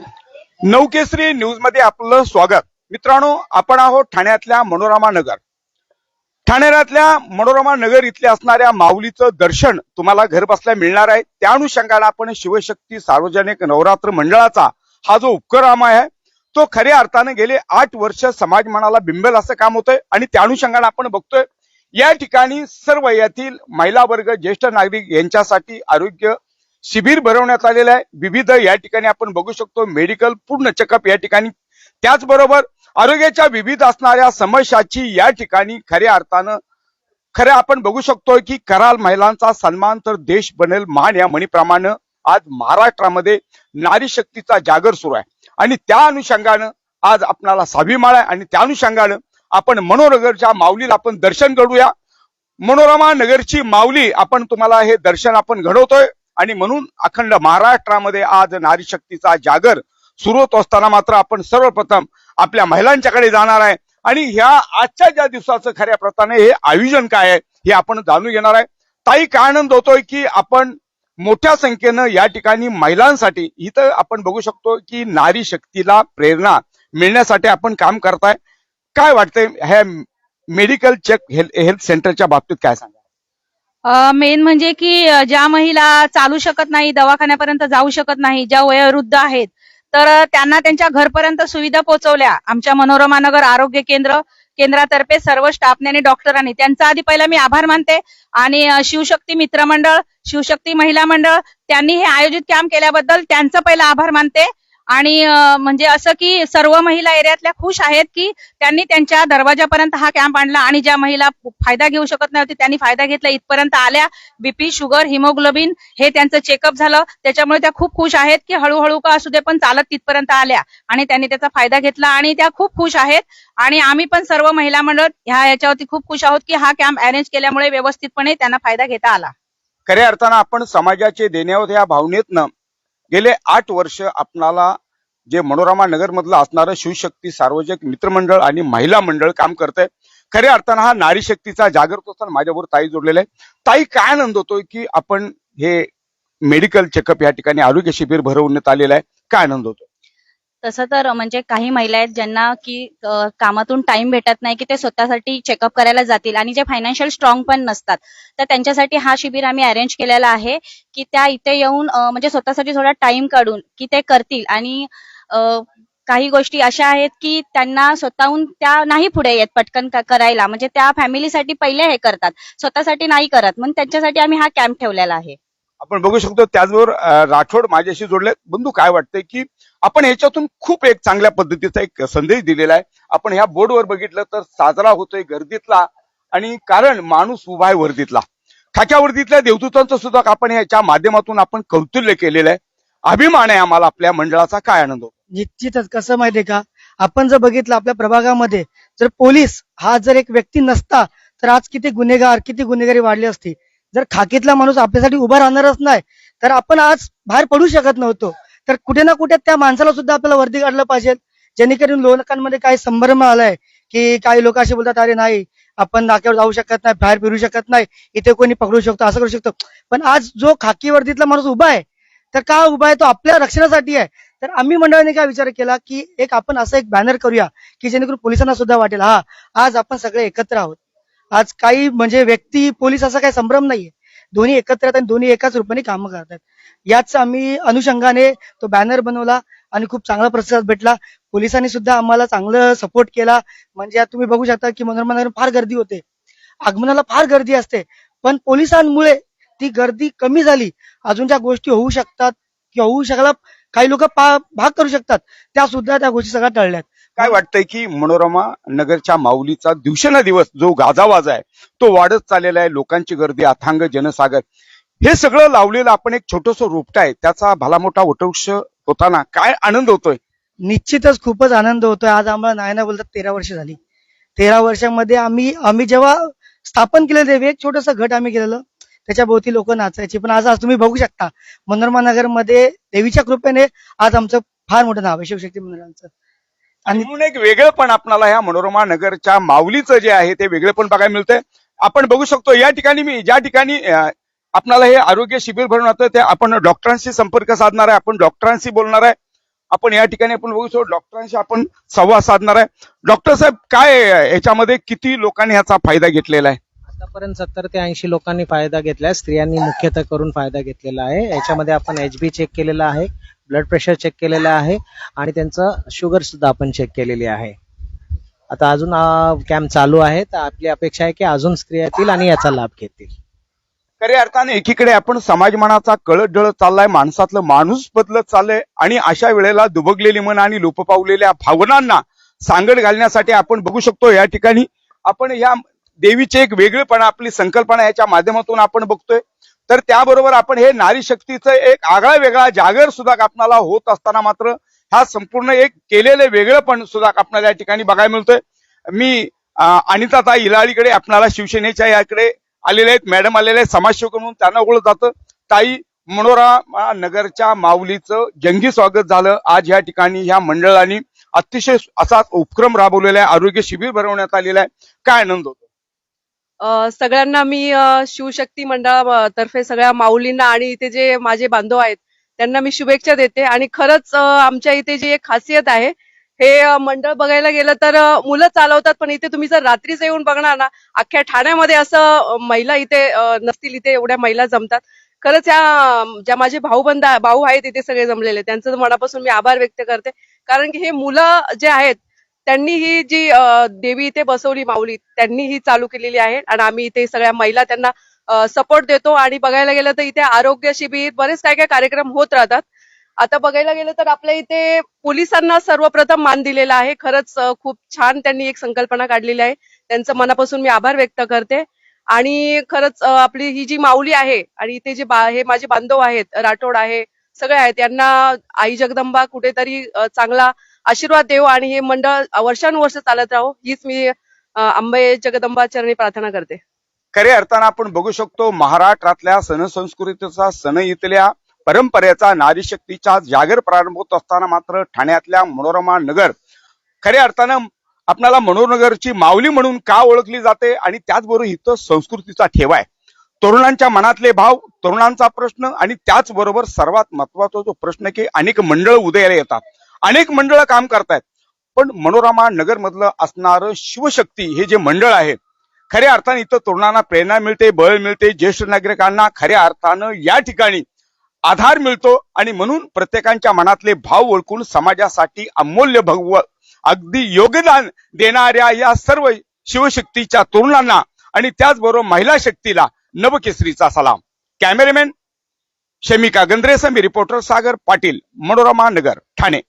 नवकेसरी न्यूजमध्ये आपलं स्वागत. मित्रांनो आपण आहोत ठाण्यातल्या मनोरमा नगर. ठाण्यातल्या मनोरमा नगर इथल्या असणाऱ्या माऊलीचं दर्शन तुम्हाला घर बसल्या मिळणार आहे. त्या अनुषंगाने आपण शिवशक्ती सार्वजनिक नवरात्र मंडळाचा हा जो उपक्रम आहे तो खऱ्या अर्थानं गेले आठ वर्ष समाज मनाला बिंबेल असं काम होतंय आणि त्या अनुषंगाने आपण बघतोय. या ठिकाणी सर्व यातील महिला वर्ग ज्येष्ठ नागरिक यांच्यासाठी आरोग्य शिबिर भरवण्यात आलेलं आहे. विविध या ठिकाणी आपण बघू शकतो. मेडिकल पूर्ण चेकअप या ठिकाणी. त्याचबरोबर आरोग्याच्या विविध असणाऱ्या समस्याची या ठिकाणी खऱ्या अर्थानं खरं आपण बघू शकतो की कराल महिलांचा सन्मान तर देश बनेल मान या म्हणीप्रमाणे आज महाराष्ट्रामध्ये नारी शक्तीचा जागर सुरू आहे. आणि त्या अनुषंगानं आज आपणाला स्वाभिमान आहे. आणि त्या अनुषंगानं आपण मनोनगरच्या माऊलीला आपण दर्शन घडूया मनोरमा नगरची माऊली आपण तुम्हाला हे दर्शन आपण घडवतोय. आणि म्हणून अखंड महाराष्ट्रामध्ये आज नारी शक्तीचा जागर सुरू होत असताना मात्र आपण सर्वप्रथम आपल्या महिलांच्याकडे जाणार आहे. आणि ह्या आजच्या ज्या दिवसाचं खऱ्या प्रथाने हे आयोजन काय आहे हे आपण जाणून घेणार आहे. ताई काय आनंद होतोय की आपण मोठ्या संख्येनं या ठिकाणी महिलांसाठी इथं आपण बघू शकतो की नारी शक्तीला प्रेरणा मिळण्यासाठी आपण काम करताय. काय वाटतंय ह्या मेडिकल चेक हेल्थ हेल्थ सेंटरच्या बाबतीत काय सांगा मेन म्हणजे की ज्या महिला चालू शकत नाही दवाखान्यापर्यंत जाऊ शकत नाही ज्या वयोवृद्ध आहेत तर त्यांना त्यांच्या घरपर्यंत सुविधा पोहोचवल्या आमच्या मनोरमा नगर आरोग्य केंद्र केंद्रातर्फे सर्व स्टाफने आणि डॉक्टरांनी. त्यांचा आधी पहिला मी आभार मानते. आणि शिवशक्ती मित्रमंडळ शिवशक्ती महिला मंडळ त्यांनी हे आयोजित कॅम्प केल्याबद्दल त्यांचं पहिला आभार मानते. आणि म्हणजे असं की सर्व महिला एरियातल्या खुश आहेत की त्यांनी त्यांच्या दरवाजापर्यंत हा कॅम्प आणला आणि ज्या महिला फायदा घेऊ शकत नव्हती त्यांनी फायदा घेतला. इथपर्यंत आल्या बीपी शुगर हिमोग्लोबिन हे त्यांचं चेकअप झालं. त्याच्यामुळे त्या खूप खुश आहेत की हळूहळू का असू दे पण चालत तिथपर्यंत आल्या आणि त्यांनी त्याचा फायदा घेतला आणि त्या खूप खुश आहेत. आणि आम्ही पण सर्व महिला मंडळ ह्या याच्यावरती खूप खुश आहोत की हा कॅम्प अरेंज केल्यामुळे व्यवस्थितपणे त्यांना फायदा घेता आला. खऱ्या अर्थानं आपण समाजाचे देण्यावर या भावनेतनं गेले आठ वर्ष आपणाला जे मनोरमा नगर मधलं असणारं शिवशक्ती सार्वजनिक मित्रमंडळ आणि महिला मंडळ काम करतंय खऱ्या अर्थानं हा नारी शक्तीचा जागृत असताना माझ्याबरोबर ताई जोडलेला आहे ताई काय आनंद होतोय की आपण हे मेडिकल चेकअप या ठिकाणी आरोग्य शिबिर भरवण्यात आलेलं आहे? काय आनंद होतो तसं तर म्हणजे काही महिला आहेत ज्यांना की अ, कामातून टाइम भेटत नाही की ते स्वतःसाठी चेकअप करायला जातील. आणि जे फायनान्शियल स्ट्रॉंग पण नसतात. तर त्यांच्यासाठी हा शिबिर आम्ही अरेंज केलेला आहे की त्या इथे येऊन अ, म्हणजे स्वतःसाठी थोडा टाइम काढून की ते करतील. आणि अ, काही गोष्टी अशा आहेत की त्यांना स्वतःहून त्या नाही पुढे येत पटकन क- करायला. म्हणजे त्या फॅमिलीसाठी पहिले हे करतात. स्वतःसाठी नाही करत. म्हणून त्यांच्यासाठी आम्ही हा कॅम्प ठेवलेला आहे. आपण बघू शकतो त्याचबरोबर राठोड माझ्याशी जोडले बंधू काय वाटतंय की आपण ह्याच्यातून खूप एक चांगल्या पद्धतीचा एक संदेश दिलेला आहे. आपण ह्या बोर्डवर बघितलं तर साजरा होतोय गर्दीतला आणि कारण माणूस उभा आहे वर्दीतला. खाक्या वर्दीतल्या देवदूतांचं सुद्धा आपण याच्या माध्यमातून आपण कौतुल्य केलेलं आहे. अभिमान आहे आम्हाला आपल्या मंडळाचा. काय आनंद होतो? निश्चितच. कसं माहितीये का? आपण जर बघितलं आपल्या प्रभागामध्ये जर पोलीस हा जर एक व्यक्ती नसता तर आज किती गुन्हेगार किती गुन्हेगारी वाढली असती. जर खाकीतला माणूस आपल्यासाठी उभा राहणारच नाही तर आपण आज बाहेर पडू शकत नव्हतो. तर कुठे ना कुठे त्या माणसाला सुद्धा आपल्याला वर्दी काढलं पाहिजे. जेणेकरून लोकांमध्ये काही संभ्रम आलाय की काही लोक असे बोलतात अरे नाही आपण नाक्यावर जाऊ शकत नाही बाहेर फिरू शकत नाही इथे कोणी पकडू शकतो असं करू शकतो. पण आज जो खाकी वर्दीतला माणूस उभा आहे तर का उभा आहे? तो आपल्या रक्षणासाठी आहे. तर आम्ही मंडळाने काय विचार केला की एक आपण असं एक बॅनर करूया की जेणेकरून पोलिसांना सुद्धा वाटेल हा आज आपण सगळे एकत्र आहोत. आज काही म्हणजे व्यक्ती पोलीस असा काही संभ्रम नाहीये. दोन्ही एकत्र आहेत आणि दोन्ही एकाच रूपाने कामं करतात. याच आम्ही अनुषंगाने तो बॅनर बनवला आणि खूप चांगला प्रतिसाद भेटला. पोलिसांनी सुद्धा आम्हाला चांगलं सपोर्ट केला. म्हणजे तुम्ही बघू शकता की मनोरमानगर फार गर्दी होते. आगमनाला फार गर्दी असते. पण पोलिसांमुळे ती गर्दी कमी झाली. अजून ज्या गोष्टी होऊ शकतात किंवा होऊ शकला काही लोक भाग करू शकतात. त्या सुद्धा त्या गोष्टी सगळ्या टळल्यात. काय वाटतंय की मनोरमा नगरच्या माऊलीचा दिवसेंदिवस जो गाजावाजा आहे तो वाढत चाललेला आहे लोकांची गर्दी अथांग जनसागर हे सगळं लावलेलं आपण एक छोटस रोपट आहे त्याचा भला मोठा वटवृक्ष होताना काय आनंद होतोय? निश्चितच खूपच आनंद होतोय. आज आम्हाला नाही ना बोलतात तेरा वर्ष झाली. तेरा वर्षामध्ये आम्ही आम्ही जेव्हा स्थापन केलेलं देवी एक छोटस घट आम्ही केलेलं. त्याच्या भोवती लोक नाचायची. पण आज आज तुम्ही बघू शकता मनोरमा नगरमध्ये देवीच्या कृपेने आज आमचं फार मोठं नाव आहे. शिवशक्ती मंदिरांचं. आणि म्हणून एक वेगळं पण आपल्याला ह्या मनोरमा नगरच्या माऊलीचं जे आहे ते वेगळे पण बघायला मिळतंय. आपण बघू शकतो या ठिकाणी मी ज्या ठिकाणी अं, आपल्याला हे आरोग्य शिबिर भरून होतं ते आपण डॉक्टरांशी संपर्क साधणार आहे आपण डॉक्टरांशी बोलणार आहे. आपण या ठिकाणी आपण बघू शकतो डॉक्टरांशी आपण संवाद साधणार आहे. डॉक्टर साहेब काय याच्यामध्ये किती लोकांनी याचा फायदा घेतलेला आहे? आतापर्यंत सत्तर ते ऐंशी लोकांनी फायदा घेतलाय स्त्रियांनी मुख्यतः करून फायदा घेतलेला आहे. याच्यामध्ये आपण एच बी चेक केलेला आहे. ब्लड प्रेशर चेक केलेलं आहे आणि त्यांचं शुगर सुद्धा आपण चेक केलेली आहे. आता अजून कॅम्प चालू आहे. तर आपली अपेक्षा आहे की अजून स्त्रिया येतील आणि याचा लाभ घेतील. खऱ्या अर्थाने एकीकडे आपण समाजमनाचा कळत डळत चाललाय माणसातलं माणूस बदलत चाललंय आणि अशा वेळेला दुबगलेली मन आणि लोप पावलेल्या भावनांना सांगड घालण्यासाठी आपण बघू शकतो या ठिकाणी. आपण या देवीचे एक वेगळेपणा आपली संकल्पना याच्या माध्यमातून आपण बघतोय. तर त्याबरोबर आपण हे नारी शक्तीचं एक आगळा वेगळा जागर सुद्धा आपणाला होत असताना मात्र हा संपूर्ण एक केलेले वेगळेपण सुद्धा आपणाला या ठिकाणी बघायला मिळतोय. मी अनिताताई इलाळीकडे आपणाला शिवसेनेच्या याकडे आलेले आहेत मॅडम आलेले आहेत समाजसेवक म्हणून त्यांना ओळख जातं. ताई मनोरा नगरच्या माऊलीचं जंगी स्वागत झालं. आज या ठिकाणी ह्या मंडळाने अतिशय असा उपक्रम राबवलेला आहे. आरोग्य शिबिर भरवण्यात आलेला आहे. काय आनंद होतो? सगळ्यांना मी शिवशक्ती मंडळातर्फे सगळ्या माऊलींना आणि इथे जे माझे बांधव आहेत त्यांना मी शुभेच्छा देते. आणि खरंच आमच्या इथे जी एक खासियत आहे हे मंडळ बघायला गेलं तर मुलं चालवतात पण इथे तुम्ही जर रात्रीच येऊन बघणार ना अख्ख्या ठाण्यामध्ये असं महिला इथे नसतील इथे एवढ्या महिला जमतात. खरंच या ज्या माझे भाऊबंद भाऊ आहेत इथे सगळे जमलेले त्यांचं मनापासून मी आभार व्यक्त करते. कारण की हे मुलं जे आहेत त्यांनी ही जी देवी इथे बसवली माऊली त्यांनी ही चालू केलेली आहे आणि आम्ही इथे सगळ्या महिला त्यांना सपोर्ट देतो आणि बघायला गेलं तर इथे आरोग्य शिबिर बरेच काय काय कार्यक्रम होत राहतात. आता बघायला गेलं तर आपल्या इथे पोलिसांना सर्वप्रथम मान दिलेला आहे. खरंच खूप छान त्यांनी एक संकल्पना काढलेली आहे. त्यांचं मनापासून मी आभार व्यक्त करते. आणि खरंच आपली ही जी माऊली आहे आणि इथे जे बा- हे माझे बांधव आहेत राठोड आहे सगळे आहेत यांना आई जगदंबा कुठेतरी चांगला आशीर्वाद देव आणि हे मंडळ वर्षानुवर्ष चालत राहो हीच मी आंबे जगदंबाचरणी प्रार्थना करते. खऱ्या अर्थानं आपण बघू शकतो महाराष्ट्रातल्या सण संस्कृतीचा सण इथल्या परंपरेचा नारी शक्तीचा जागर प्रारंभ होत असताना मात्र ठाण्यातल्या मनोरमा नगर खऱ्या अर्थानं आपल्याला मनोरनगरची माऊली म्हणून का ओळखली जाते आणि त्याचबरोबर इथं संस्कृतीचा ठेवा आहे. तरुणांच्या मनातले भाव तरुणांचा प्रश्न आणि त्याचबरोबर सर्वात महत्त्वाचा जो प्रश्न की अनेक मंडळ उदयाला येतात. अनेक मंडळ काम करतायत. पण मनोरमा नगरमधलं असणारं शिवशक्ती हे जे मंडळ आहे खऱ्या अर्थाने इथं तरुणांना प्रेरणा मिळते बळ मिळते ज्येष्ठ नागरिकांना खऱ्या अर्थानं या ठिकाणी आधार मिळतो आणि म्हणून प्रत्येकांच्या मनातले भाव ओळखून समाजासाठी अमूल्य भगव अगदी योगदान देणाऱ्या या सर्व शिवशक्तीच्या तरुणांना आणि त्याचबरोबर महिला शक्तीला नवकेसरीचा सलाम. कॅमेरामॅन शमिका गंद्रेसमी रिपोर्टर सागर पाटील मनोरमा नगर ठाणे.